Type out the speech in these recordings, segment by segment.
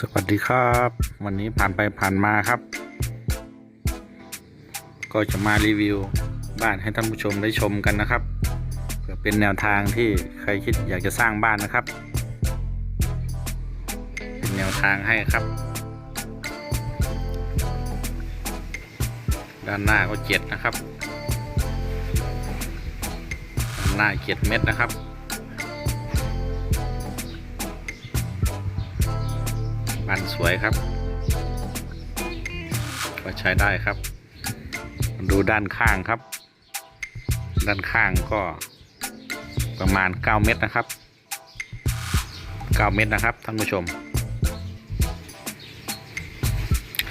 สวัสดีครับ วันนี้ผ่านไปผ่านมาครับ ก็จะมารีวิวบ้านให้ท่านผู้ชมได้ชมกันนะครับเพื่อเป็นแนวทางที่ใครคิดอยากจะสร้างบ้านนะครับ เป็นแนวทางให้ครับ ด้านหน้าก็เจ็ดนะครับด้านหน้าเจ็ดเม็ดนะครับ บ้านสวยครับ ก็ใช้ได้ครับ ดูด้านข้างครับ ด้านข้างก็ประมาณ 9 เมตรนะครับ 9 เมตรนะครับท่านผู้ชม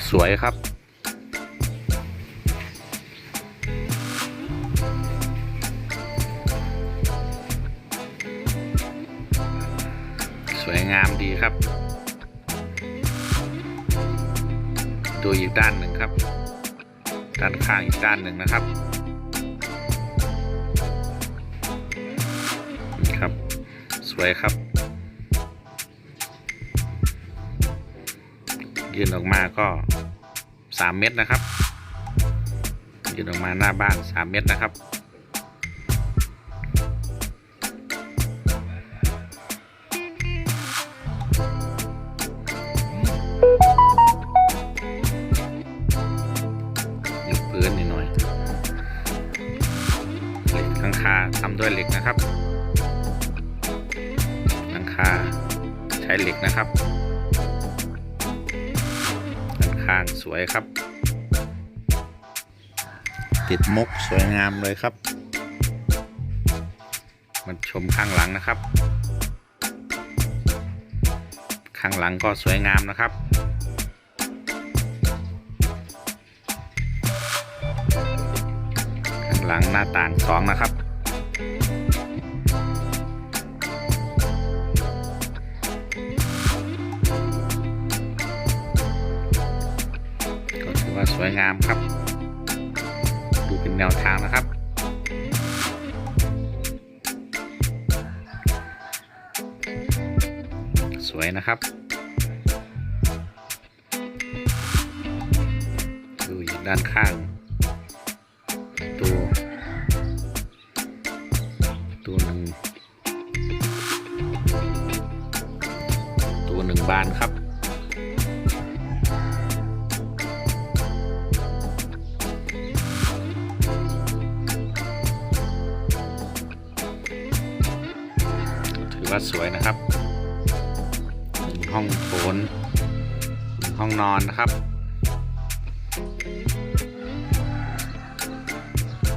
สวยครับ สวยงามดีครับ ดูอีกด้านหนึ่งครับ ด้านข้างอีกด้านหนึ่งนะครับนี่ครับ สวยครับ ยืนออกมาก็3เมตรนะครับยืนออกมาหน้าบ้าน3เมตรนะครับ พื้นนิดหน่อยเหล็กข้างคาทำด้วยเหล็กนะครับหลังคาใช้เหล็กนะครับด้านข้างสวยครับ ติดมุกสวยงามเลยครับมันชมข้างหลังนะครับ ข้างหลังก็สวยงามนะครับ หลังหน้าต่างสองนะครับ ก็ถือว่าสวยงามครับ ดูเป็นแนวทางนะครับสวยนะครับ ดูอีกด้านข้าง บานครับ ถือว่าสวยนะครับห้องโถนหนึ่งห้องนอนนะครับ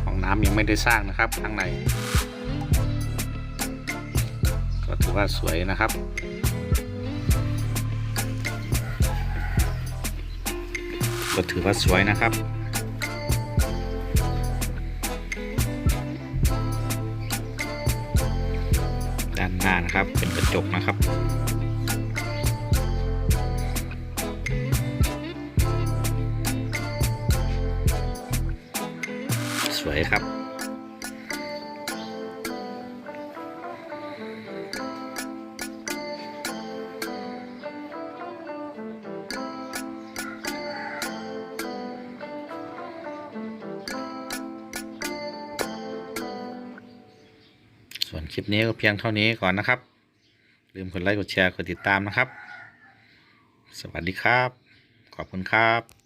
ห้องน้ำยังไม่ได้สร้างนะครับข้างในก็ถือว่าสวยนะครับ ก็ถือว่าสวยนะครับ ด้านหน้านะครับเป็นกระจกนะครับสวยครับ คลิปนี้ก็เพียงเท่านี้ก่อนนะครับ ลืมกดไลค์กดแชร์กดติดตามนะครับ สวัสดีครับ ขอบคุณครับ